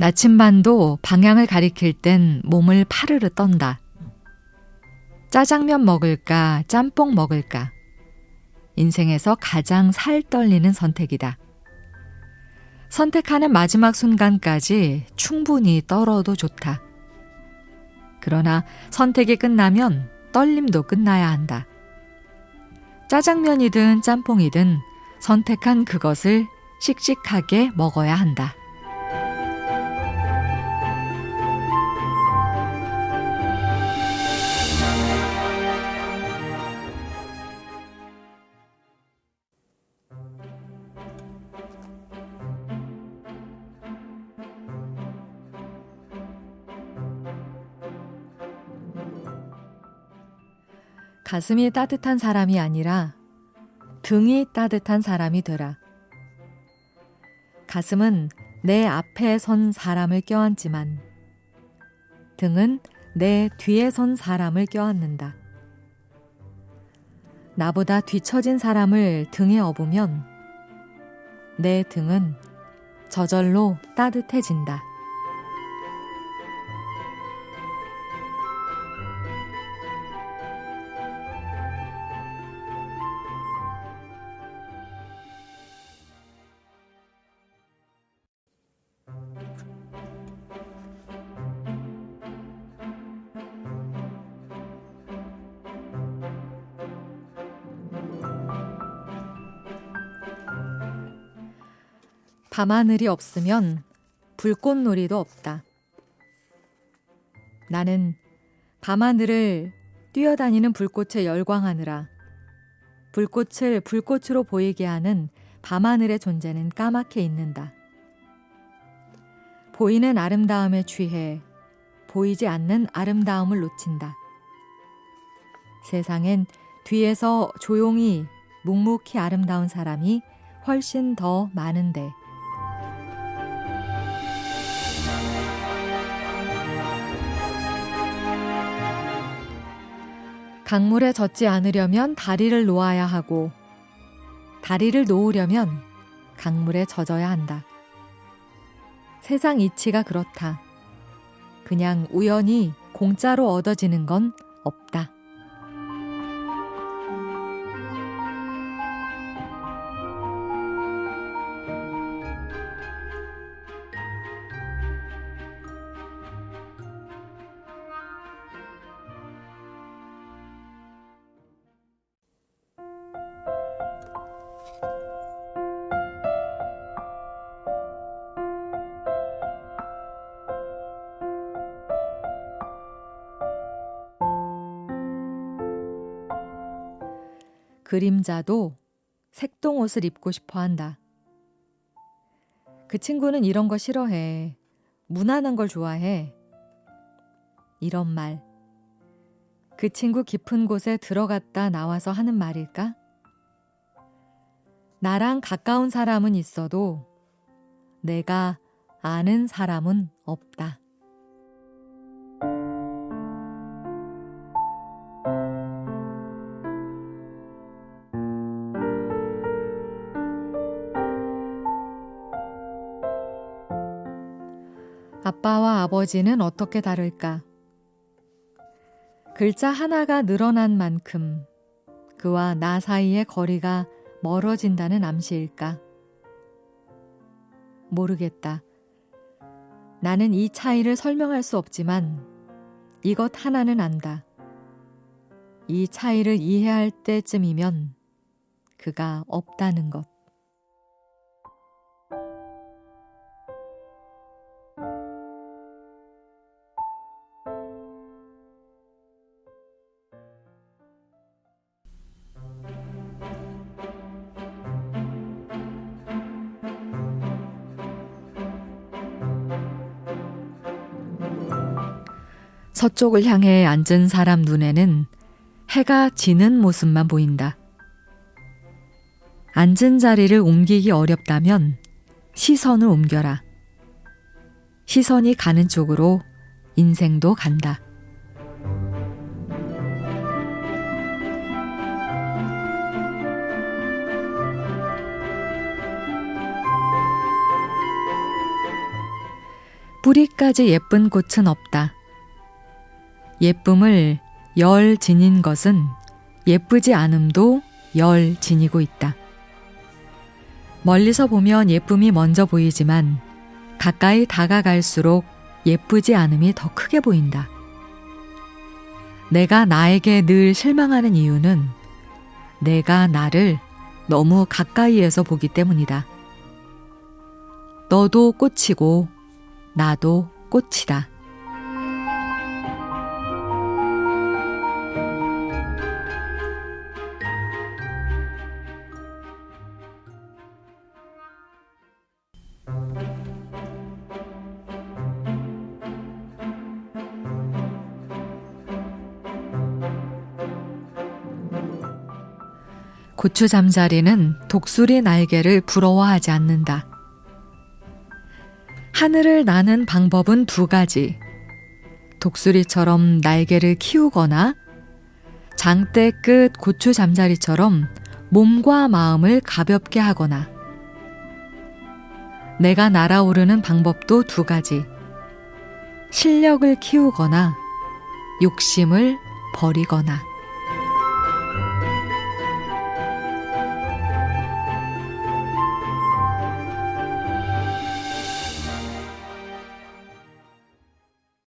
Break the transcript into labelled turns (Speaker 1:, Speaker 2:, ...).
Speaker 1: 나침반도 방향을 가리킬 땐 몸을 파르르 떤다. 짜장면 먹을까, 짬뽕 먹을까. 인생에서 가장 살 떨리는 선택이다. 선택하는 마지막 순간까지 충분히 떨어도 좋다. 그러나 선택이 끝나면 떨림도 끝나야 한다. 짜장면이든 짬뽕이든 선택한 그것을 씩씩하게 먹어야 한다. 가슴이 따뜻한 사람이 아니라 등이 따뜻한 사람이 되라. 가슴은 내 앞에 선 사람을 껴안지만 등은 내 뒤에 선 사람을 껴안는다. 나보다 뒤처진 사람을 등에 업으면 내 등은 저절로 따뜻해진다. 밤하늘이 없으면 불꽃놀이도 없다. 나는 밤하늘을 뛰어다니는 불꽃에 열광하느라 불꽃을 불꽃으로 보이게 하는 밤하늘의 존재는 까맣게 있는다. 보이는 아름다움에 취해 보이지 않는 아름다움을 놓친다. 세상엔 뒤에서 조용히 묵묵히 아름다운 사람이 훨씬 더 많은데 강물에 젖지 않으려면 다리를 놓아야 하고 다리를 놓으려면 강물에 젖어야 한다. 세상 이치가 그렇다. 그냥 우연히 공짜로 얻어지는 건 없다. 그림자도 색동 옷을 입고 싶어 한다. 그 친구는 이런 거 싫어해. 무난한 걸 좋아해. 이런 말. 그 친구 깊은 곳에 들어갔다 나와서 하는 말일까? 나랑 가까운 사람은 있어도 내가 아는 사람은 없다. 아빠와 아버지는 어떻게 다를까? 글자 하나가 늘어난 만큼 그와 나 사이의 거리가 멀어진다는 암시일까? 모르겠다. 나는 이 차이를 설명할 수 없지만 이것 하나는 안다. 이 차이를 이해할 때쯤이면 그가 없다는 것. 서쪽을 향해 앉은 사람 눈에는 해가 지는 모습만 보인다. 앉은 자리를 옮기기 어렵다면 시선을 옮겨라. 시선이 가는 쪽으로 인생도 간다. 뿌리까지 예쁜 꽃은 없다. 예쁨을 열 지닌 것은 예쁘지 않음도 열 지니고 있다. 멀리서 보면 예쁨이 먼저 보이지만 가까이 다가갈수록 예쁘지 않음이 더 크게 보인다. 내가 나에게 늘 실망하는 이유는 내가 나를 너무 가까이에서 보기 때문이다. 너도 꽃이고 나도 꽃이다. 고추 잠자리는 독수리 날개를 부러워하지 않는다. 하늘을 나는 방법은 두 가지. 독수리처럼 날개를 키우거나 장대 끝 고추 잠자리처럼 몸과 마음을 가볍게 하거나 내가 날아오르는 방법도 두 가지. 실력을 키우거나 욕심을 버리거나